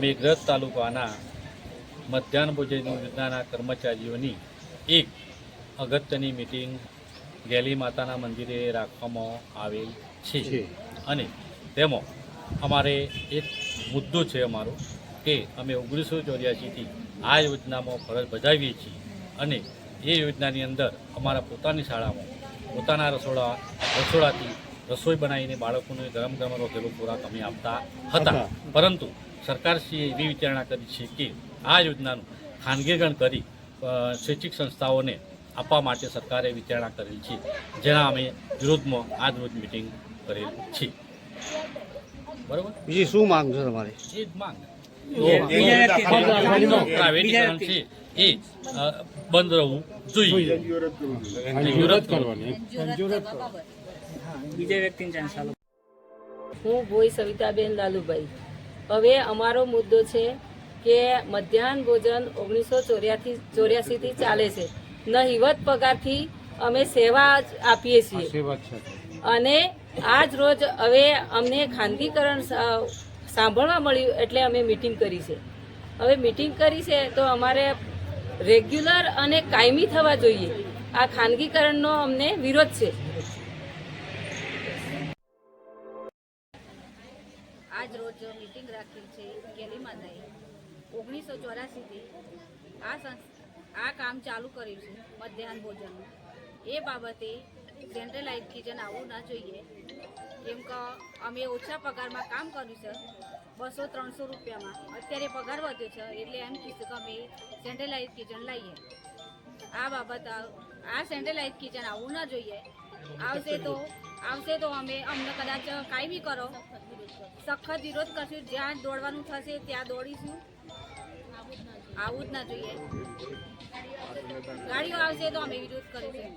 મેઘરજ તાલુકાના મધ્યાહન ભોજન યોજનાના કર્મચારીઓની એક અગત્યની મિટિંગ ગેલી માતાના મંદિરે રાખવામાં આવેલ છે. અને તેમાં અમારે એક મુદ્દો છે અમારો કે અમે ઓગણીસો ચોર્યાસીથી આ યોજનામાં ફરજ બજાવીએ છીએ અને એ યોજનાની અંદર અમારા પોતાની શાળામાં પોતાના રસોડા રસોડાથી રસોઈ બનાવીને બાળકોને ગરમ ગરમ રોકેલો ખોરાક અમે આપતા હતા. પરંતુ સરકારશ્રીએ એવી વિચારણા કરી છે કે આ યોજનાનું ખાનગીકરણ કરી શૈક્ષિક સંસ્થાઓને આપવા માટે સરકારે વિચારણા કરેલ છે જેના અમે વિરોધમાં આજ રોજ મિટિંગ કરેલ છે. બરોબર? બીજી શું માંગ છે તમારી? એ જ માંગ. પ્રાઇવેટીકરણ છે એ બંધ રહેવું જોઈએ. કરવાની બીજા વ્યક્તિને ચાન્સ હું ભોઈ સવિતાબેન લાલુભાઈ. હવે અમારો મુદ્દો છે કે મધ્યાહન ભોજન ઓગણીસો ચોર્યાથી ચોર્યાસીથી ચાલે છે. નહિવત પગારથી અમે સેવા જ આપીએ છીએ. અને આજ રોજ હવે અમને ખાનગીકરણ સાંભળવા મળ્યું એટલે અમે મિટિંગ કરી છે. હવે મિટિંગ કરી છે તો અમારે રેગ્યુલર અને કાયમી થવા જોઈએ. આ ખાનગીકરણનો અમને વિરોધ છે. આજ રોજ મિટિંગ રાખી છે કેલી માતાએ ઓગણીસો ચોરાસીથી આ સંસ્થા આ કામ ચાલુ કર્યું છે મધ્યાહન ભોજનનું. એ બાબતે સેન્ટ્રલાઇઝ કિચન આવવું ના જોઈએ કેમ કે અમે ઓછા પગારમાં કામ કર્યું છે બસો ત્રણસો રૂપિયામાં. અત્યારે પગાર વધ્યો છે એટલે એમ કીધું કે અમે સેન્ટ્રલાઇઝ કિચન લાવીએ. આ બાબત આ- આ સેન્ટ્રલાઇઝ કિચન આવવું ના જોઈએ. આવશે તો આવશે તો અમે અમને કદાચ કાંઈ બી કરો. સખત વિરોધ કરશું. જ્યાં દોડવાનું થશે ત્યાં દોડીશું. આવું જ ના જોઈએ. ગાડીઓ આવશે તો અમે વિરોધ કરીશું.